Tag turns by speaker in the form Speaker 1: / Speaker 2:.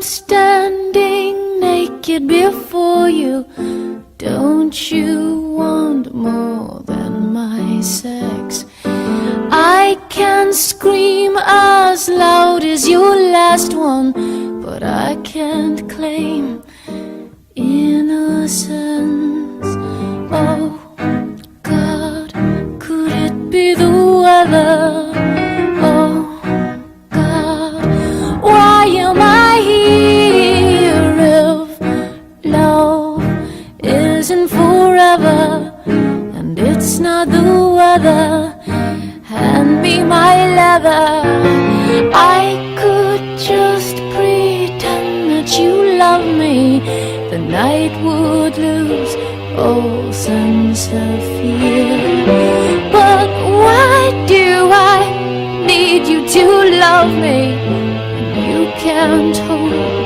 Speaker 1: I'm standing naked before you. Don't you want more than my sex? I can scream as loud as your last one, but I can't claim innocence. Forever and it's not the weather? Hand me my leather. I could just pretend that you love me. The night would lose all sense of fear. But why do I need you to love me? You can't hold